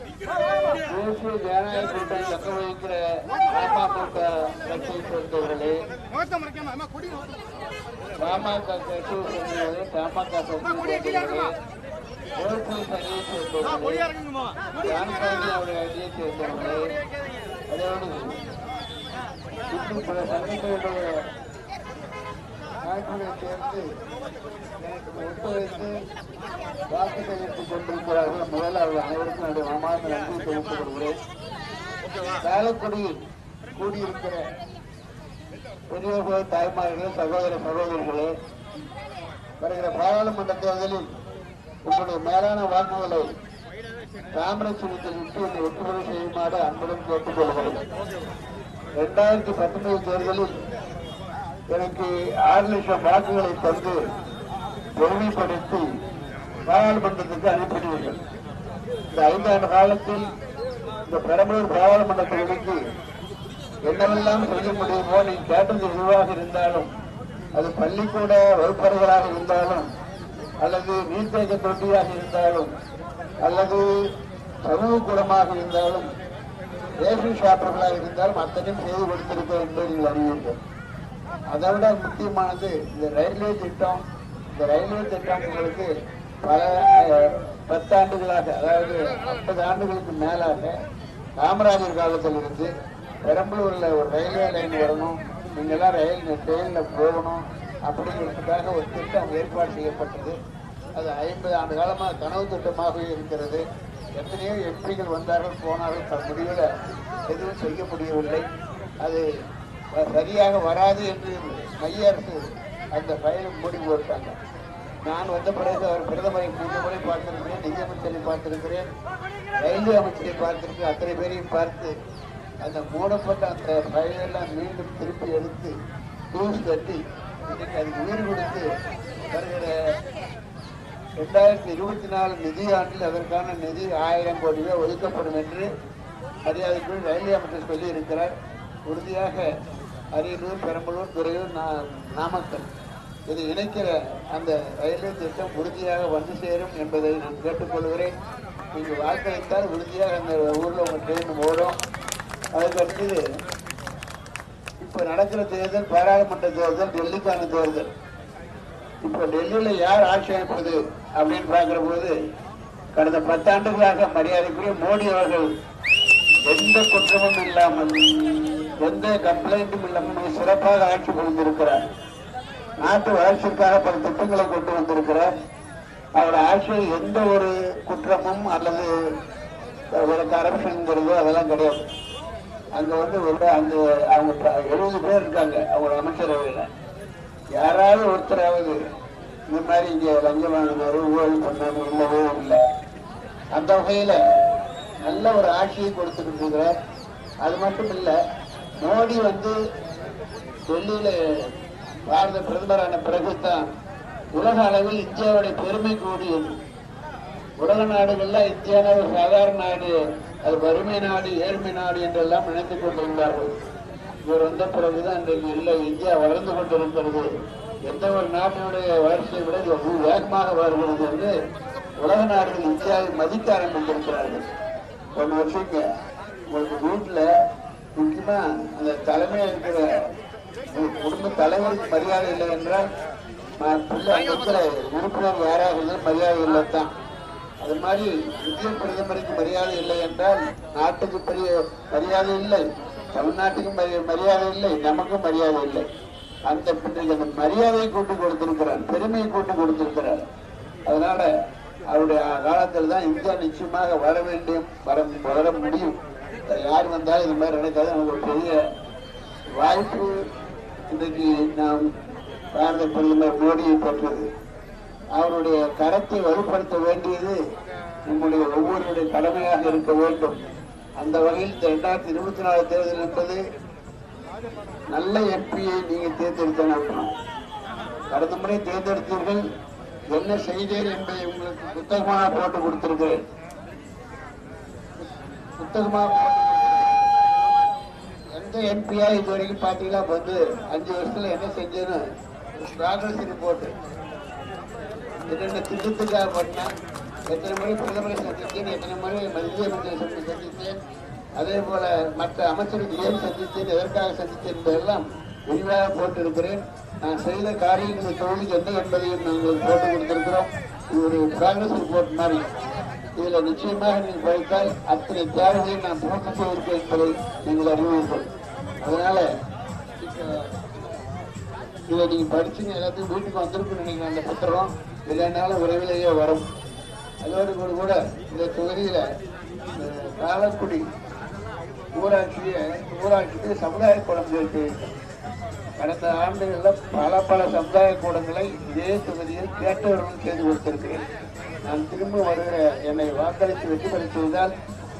தேசிய ஜனநாயக கூட்டணி தக்க வகிக்கிற அமமுக கட்சியை சேர்ந்தவர்களே பாமக கட்சியை சேர்ந்தவர்களே பாமக கட்சியை சேர்ந்தவர்களே ஓட்டு அவருடைய அணியை சேர்ந்தவர்களே அதோடு இன்னும் பல சங்கங்களுடைய நாட்களை சேர்ந்து எனக்கு ஒத்துழைத்து வாக்கு தெரிவித்துக் கொண்டிருக்கிறார்கள் முதல்ல அவர்கள் அனைவருக்கும் என்னுடைய மனமார்ந்த நன்றி தெரிவித்துக் கொள்கிறேன் சாலக்குடியில் கூடியிருக்கிற பெரியவர்கள் தாய்மார்கள் சகோதர சகோதரிகளே வருகிற பாராளுமன்ற தேர்தலில் உங்களுடைய மேலான வாக்குகளை தாமிரச்சின்னத்தில் விட்டு என்னை ஒப்புதல் செய்யுமாறு அன்புடன் கேட்டுக்கொள்கிறேன். இரண்டாயிரத்தி பத்தொன்பது தேர்தலில் எனக்கு ஆறு லட்சம் வாக்குகளை தந்து பெருமைப்படுத்தி பாராளுமன்றத்துக்கு அனுப்பினீர்கள். இந்த ஐந்தாண்டு காலத்தில் இந்த பெரம்பலூர் பாராளுமன்ற தொகுதிக்கு என்னவெல்லாம் செய்ய முடியுமோ நீ கேட்டது எதுவாக இருந்தாலும் அது பள்ளிக்கூட வகுப்பறைகளாக இருந்தாலும் அல்லது நீர்த்தேக்க தொட்டியாக இருந்தாலும் அல்லது சமூக கூடமாக இருந்தாலும் ரேஷன் ஷாப்பர்களாக இருந்தாலும் அத்தனையும் செய்து கொடுத்திருக்க என்று நீங்கள் அறிவீர்கள். அதை விட முக்கியமானது இந்த ரயில்வே திட்டம். இந்த ரயில்வே திட்டம் உங்களுக்கு பல பத்தாண்டுகளாக அதாவது ஐம்பது ஆண்டுகளுக்கு மேலாக காமராஜர் காலத்தில் இருந்து பெரம்பலூரில் ஒரு ரயில்வே லைன் வரணும். நீங்கள்லாம் ரயில் ட்ரெயினில் போகணும் அப்படிங்கிறதுக்காக ஒரு திட்டம் ஏற்பாடு செய்யப்பட்டது. அது ஐம்பது ஆண்டு காலமாக கனவு திட்டமாக இருக்கிறது. எத்தனையோ எம்பிகள் வந்தார்கள் போனார்கள். தன் முடிவில் எதுவும் செய்ய முடியவில்லை. அது சரியாக வராது என்று மைய அரசு அந்த ஃபைலை மூடி போட்டாங்க. நான் வந்த பிறகு அவர் பிரதமரை மூன்று முறை பார்த்திருக்கிறேன் நிதியமைச்சரை பார்த்திருக்கிறேன் ரயில்வே அமைச்சரை பார்த்திருக்கிறேன் அத்தனை பேரையும் பார்த்து அந்த மூடப்பட்ட அந்த ஃபைலெல்லாம் மீண்டும் திருப்பி எடுத்து டூஸ் கட்டி இன்னைக்கு அதுக்கு உயிர் கொடுத்து வருகிற ரெண்டாயிரத்தி இருபத்தி நாலு நிதியாண்டில் அதற்கான நிதி ஆயிரம் கோடி ரூபாய் ஒதுக்கப்படும் என்று மரியாதைக்குள் ரயில்வே அமைச்சர் சொல்லி இருக்கிறார் உறுதியாக அரியலூர் பெரம்பலூர் துறையூர் நா- நாமக்கல். இது இணைக்கிற அந்த ரயில்வே திட்டம் உறுதியாக வந்து சேரும் என்பதை நான் கேட்டுக்கொள்கிறேன். நீங்கள் வாக்களித்தால் உறுதியாக அந்த ஊரில் உங்கள் ட்ரெயின் ஓடும். அதுக்கடுத்து இப்போ நடக்கிற தேர்தல் பாராளுமன்ற தேர்தல் டெல்லிக்கான தேர்தல். இப்போ டெல்லியில் யார் ஆட்சி அமைப்பது அப்படின்னு பார்க்குற போது கடந்த பத்தாண்டுகளாக மரியாதைக்குரிய மோடி அவர்கள் எந்த குற்றமும் இல்லாமல் எந்த கம்ப்ளைண்ட்டும் இல்லாமல் மிக சிறப்பாக ஆட்சி புரிந்திருக்கிறார். நாட்டு வளர்ச்சிக்காக பல திட்டங்களை கொண்டு வந்திருக்கிறார். அவர் ஆட்சியில் எந்த ஒரு குற்றமும் அல்லது ஒரு கரப்ஷன்ங்கிறதோ அதெல்லாம் கிடையாது. அங்க வந்து ஒரு அங்க அவங்க எழுபது பேர் இருக்காங்க அவங்க அமைச்சரவையில் யாராவது ஒருத்தராவது இந்த மாதிரி இங்க லஞ்சம் வாங்கினாரு ஊழல் பண்ணாரு இல்லவே இல்லை. அந்த வகையில நல்ல ஒரு ஆட்சியை கொடுத்துட்டு இருக்கிறார். அது மட்டும் இல்லை மோடி வந்து டெல்லியில பாரத பிரதமரான பிறகுதான் உலக அளவில் இந்தியாவுடைய பெருமை கூடியது உலக நாடுகள்ல இந்தியான ஒரு சாதாரண நாடு அது வறுமை நாடு ஏழ்மை நாடு என்றெல்லாம் நினைத்துக் கொண்டிருந்தார்கள். இவர் வந்த பிறகுதான் இன்றைக்கு இல்லை இந்தியா வளர்ந்து கொண்டிருக்கிறது. எந்த ஒரு நாட்டினுடைய வளர்ச்சியை விட இது வேகமாக வருகிறது என்று உலக நாடுகள் இந்தியாவை மதிக்க ஆரம்பித்திருக்கிறார்கள். ஒன்று வச்சுங்க உங்களுக்கு வீட்டுல முக்கியமா அந்த தலைமையா இருக்கிற குடும்ப தலைவருக்கு மரியாதை இல்லை என்றால் இருக்கிற உறுப்பினர் யாராக இருந்தாலும் மரியாதை இல்லை தான் அது மாதிரி இந்திய பிரதமருக்கு மரியாதை இல்லை என்றால் நாட்டுக்கு பெரிய மரியாதை இல்லை தமிழ்நாட்டுக்கும் மரியாதை இல்லை நமக்கும் மரியாதை இல்லை. அந்த பின்னர் அந்த மரியாதையை கூட்டி கொடுத்திருக்கிறார் பெருமையை கூட்டி கொடுத்திருக்கிறார் அதனால அவருடைய காலத்தில் தான் இந்தியா நிச்சயமாக வர வேண்டும் வர வளர முடியும். யார் வந்தாலும் இது மாதிரி நினைக்காது நமக்கு ஒரு பெரிய வாய்ப்பு இன்றைக்கு நாம் பாரத பிரதமர் மோடியை பெற்றது. அவருடைய கரத்தை வலுப்படுத்த வேண்டியது நம்முடைய ஒவ்வொருடைய கடமையாக இருக்க வேண்டும். அந்த வகையில் இந்த இரண்டாயிரத்தி இருபத்தி நாலு தேர்தல் என்பது நல்ல எம்பியை நீங்க தேர்ந்தெடுத்த அர்த்தம் கடந்த முறை தேர்ந்தெடுத்தீர்கள். என்ன செய்தேன் என்பதை உங்களுக்கு புத்தகமாக போட்டு கொடுத்திருக்கிறேன். புத்தகமாக எந்த எம்பியா இது வரைக்கும் பார்த்தீங்கன்னா வந்து அஞ்சு வருஷத்துல என்ன செஞ்சேன்னு ப்ராக்ரஸ் ரிப்போர்ட் என்னென்ன திட்டத்துக்காக பண்ணேன். எத்தனை முறை பிரதமரை சந்தித்தேன் எத்தனை முறை மத்திய அமைச்சரை சந்தித்தேன் அதே போல மற்ற அமைச்சருக்கு ஏன் சந்தித்தேன் எதற்காக சந்தித்தேன் என்பதெல்லாம் விரிவாக போட்டிருக்கிறேன். நான் செய்த காரியங்கள் தொழில் என்ன என்பதையும் நாங்கள் போட்டு கொடுத்திருக்கிறோம். இது ஒரு ப்ராக்ரஸ் ரிப்போர்ட் மாதிரி. இதுல நிச்சயமாக நீங்கள் படித்தால் அத்தனை தேவைகளை நான் பூர்த்தி செய்திருக்கேன் என்பதை நீங்கள் அறிவீர்கள். அதனால இப்போ இதை நீங்க படிச்சுங்க எல்லாத்தையும் வீட்டுக்கு வந்திருக்கும் நினைக்கிறேன் அந்த புத்தகம். இல்லைனாலும் விரைவிலேயே வரும். அதோடு கூட கூட இந்த தொகுதியில காலக்குடி ஊராட்சிய ஊராட்சிக்கு சமுதாய கூடம் இருக்கு. கடந்த ஆண்டுகளில் பல பல சமுதாய கூடங்களை இதே தொகுதியில் கேட்டவர்களும் செய்து கொடுத்திருக்கிறேன். நான் திரும்ப வருகிற என்னை வாக்களித்து வெற்றி பெற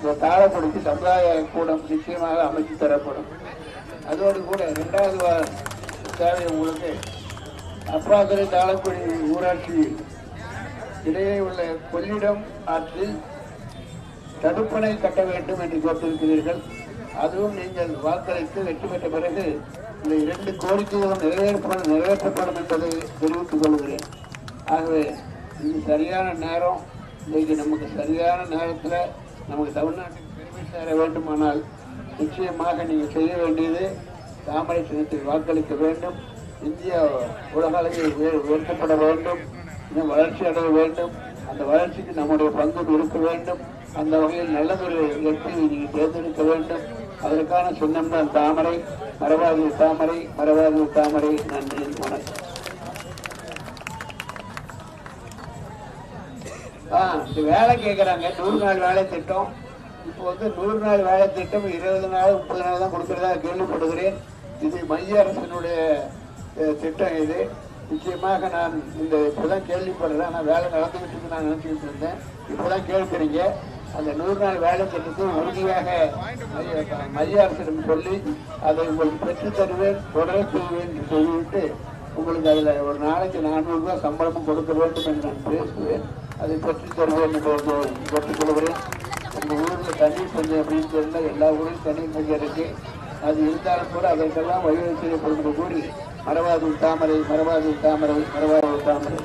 இந்த தாளப்படுத்தி சமுதாய கூடம் நிச்சயமாக அமைத்து தரப்படும். அதோடு கூட இரண்டாவது வா- தேவை உங்களுக்கு அப்பாதுரை தாளக்குடி ஊராட்சி இடையே உள்ள கொள்ளிடம் ஆற்றில் தடுப்பணை கட்ட வேண்டும் என்று கேட்டிருக்கிறீர்கள் அதுவும் நீங்கள் வாக்களித்து வெற்றி பெற்ற பிறகு இந்த இரண்டு கோரிக்கைகளும் நிறைவேற்றப்படும் நிறைவேற்றப்படும் என்பதை தெரிவித்துக் கொள்கிறேன். ஆகவே இது சரியான நேரம். இன்றைக்கு நமக்கு சரியான நேரத்தில் நமக்கு தமிழ்நாட்டுக்கு பெருமை சேர வேண்டுமானால் நிச்சயமாக நீங்கள் செய்ய வேண்டியது தாமரை சின்னத்தில் வாக்களிக்க வேண்டும். இந்தியா உலக அளவில் உயர் உயர்த்தப்பட வேண்டும். இன்னும் வளர்ச்சி அடைய வேண்டும். அந்த வளர்ச்சிக்கு நம்முடைய பங்கு இருக்க வேண்டும். அந்த வகையில் நல்லதொரு இடத்தில் நீங்கள் தேர்ந்தெடுக்க வேண்டும். அதற்கான சின்னம் தான் தாமரை. மரபாதி தாமரை. மரபாதி தாமரை. நன்றி. வணக்கம். இந்த வேலை கேட்குறாங்க நூறு நாள் வேலை திட்டம். இப்போ வந்து நூறு நாள் வேலை திட்டம் இருபது நாள் முப்பது நாள் தான் கொடுக்குறதா கேள்விப்படுகிறேன். இது மைய அரசினுடைய திட்டம் இது. நிச்சயமாக நான் இந்த இப்போதான் கேள்விப்படுறேன். ஆனால் வேலை நடந்துகிட்டு இருக்கு நான் நினச்சிக்கிட்டு இருந்தேன். இப்போதான் கேட்குறீங்க அந்த நூறு நாள் வேலை திட்டத்தை உறுதியாக மைய- மைய அரசிடம் சொல்லி அதை உங்களுக்கு பெற்றுத் தருவேன் தொடர செய்வேன் என்று சொல்லிவிட்டு உங்களுக்கு அதில் ஒரு நாளைக்கு நானூறுரூவா சம்பளமும் கொடுக்க வேண்டும் என்று நான் பேசுவேன். அதை பெற்றுத் தருவேன் என்று பெற்றுக்கொள்கிறேன் உங்கள் ஊரில் தண்ணீர் பஞ்சம் அப்படின்னு சொன்னால் எல்லா ஊரிலும் தண்ணீர் பஞ்சம் இருக்கு. அது இருந்தாலும் கூட அதற்கெல்லாம் வழிவகை செய்யப்படுகிற கூடி மரவாதூர் தாமரை மரவாதூர் தாமரை மரவாதூர் தாமரை.